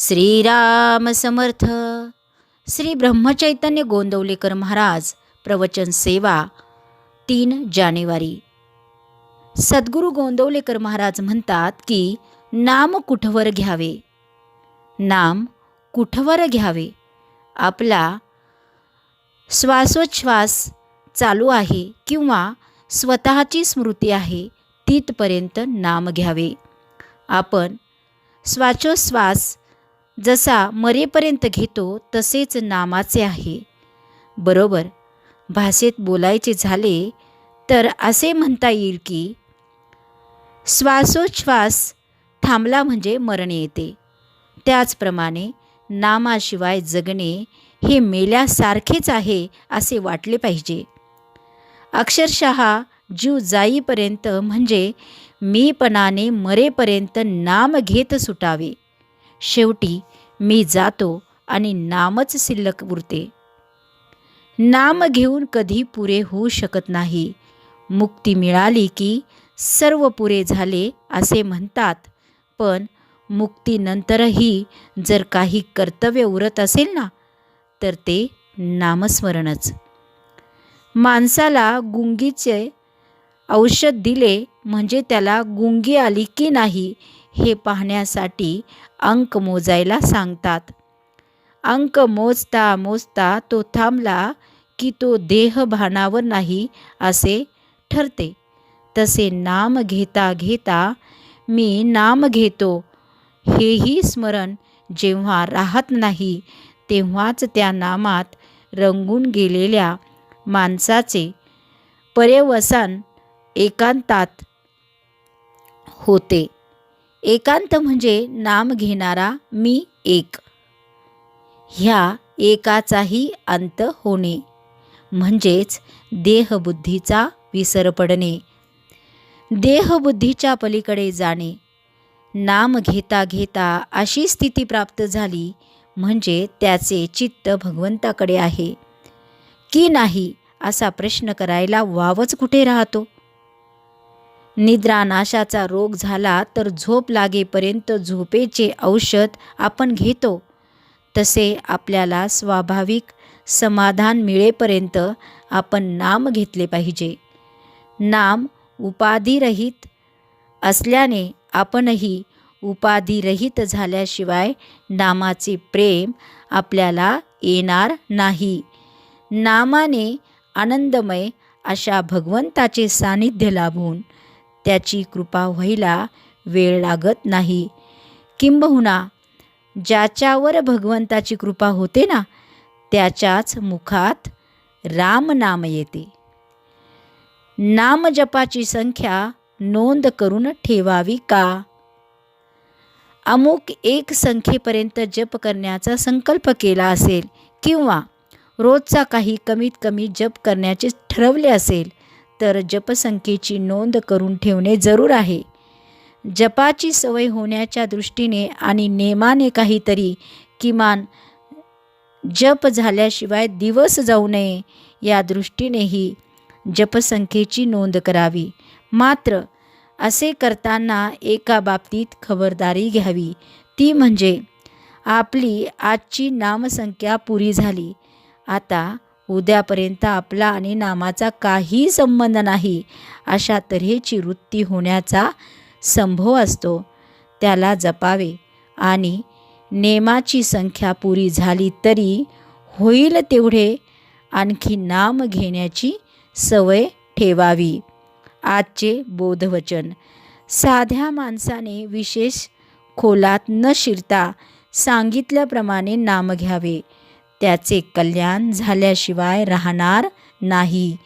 श्रीराम समर्थ. श्री ब्रह्मचैतन्य गोंदवलेकर महाराज प्रवचन सेवा तीन जानेवारी. सद्गुरू गोंदवलेकर महाराज म्हणतात की नाम कुठवर घ्यावे? नाम कुठवर घ्यावे? आपला श्वासोच्छ्वास चालू आहे किंवा स्वतःची स्मृती आहे तिथपर्यंत नाम घ्यावे. आपण श्वासोच्छ्वास जसा मरेपर्यंत घेतो तसेच नामाचे आहे. बरोबर. भाषेत बोलायचे झाले तर असे म्हणता येईल की श्वासोच्छ्वास थांबला म्हणजे मरण येते. त्याचप्रमाणे नामाशिवाय जगणे हे मेल्यासारखेच आहे असे वाटले पाहिजे. अक्षरशः जीव जाईपर्यंत म्हणजे मीपणाने मरेपर्यंत नाम घेत सुटावे. शेवटी मी जातो आणि नामच शिल्लक उरते. नाम घेऊन कधी पुरे होऊ शकत नाही. मुक्ती मिळाली की सर्व पुरे झाले असे म्हणतात. पण मुक्तीनंतरही जर काही कर्तव्य उरत असेल ना तर ते नामस्मरणच. माणसाला गुंगीचे औषध दिले म्हणजे त्याला गुंगी आली की नाही हे पाहण्यासाठी अंक मोजायला सांगतात. अंक मोजता मोजता तो थांबला की तो देह भानावर नाही असे ठरते. तसे नाम घेता घेता मी नाम घेतो. हेही स्मरण जेव्हा राहत नाही तेव्हाच त्या नामात रंगून गेलेल्या माणसाचे पर्यवसन एकांतात होते. एकांत म्हणजे नाम घेणारा मी एक. ह्या एकाचाही अंत होणे. म्हणजेच देहबुद्धीचा विसर पडणे. देहबुद्धीच्या पलीकडे जाणे. नाम घेता घेता अशी स्थिती प्राप्त झाली म्हणजे त्याचे चित्त भगवंताकडे आहे. की नाही असा प्रश्न करायला वावच कुठे राहतो? निद्रानाशाचा रोग झाला तर झोप लागेपर्यंत झोपेचे औषध आपण घेतो. तसे आपल्याला स्वाभाविक समाधान मिळेपर्यंत आपण नाम घेतले पाहिजे. नाम उपाधिरहित असल्याने आपणही उपाधिरहित झाल्याशिवाय नामाचे प्रेम आपल्याला येणार नाही. नामाने आनंदमय अशा भगवंताचे सानिध्य लाभून त्याची कृपा व्हायला वेळ लागत नाही. किंबहुना ज्याच्यावर भगवंताची कृपा होते ना त्याच्याच मुखात राम नाम येते. नामजपाची संख्या नोंद करून ठेवावी का? अमुक एक संख्येपर्यंत जप करण्याचा संकल्प केला असेल किंवा रोजचा काही कमीत कमी जप करण्याचे ठरवले असेल तर जपसंख्येची नोंद करून ठेवणे जरूर आहे. जपाची सवय होण्याच्या दृष्टीने आणि नेमाने काहीतरी किमान जप झाल्याशिवाय दिवस जाऊ नये या दृष्टीनेही जपसंख्येची नोंद करावी. मात्र असे करताना एका बाबतीत खबरदारी घ्यावी. ती म्हणजे आपली आजची नामसंख्या पुरी झाली. आता उद्यापर्यंत आपला आणि नामाचा काही संबंध नाही. अशा तऱ्हेची वृत्ती होण्याचा संभव असतो. त्याला जपावे आणि नेमाची संख्या पुरी झाली तरी होईल तेवढे आणखी नाम घेण्याची सवय ठेवावी. आजचे बोधवचन. साध्या माणसाने विशेष खोलात न शिरता सांगितल्याप्रमाणे नाम घ्यावे. त्याचे कल्याण झाल्याशिवाय राहणार नाही.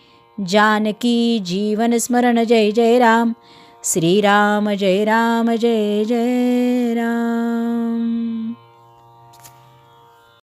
जानकी जीवन स्मरण जय जय राम. श्रीराम जय राम जय जय राम.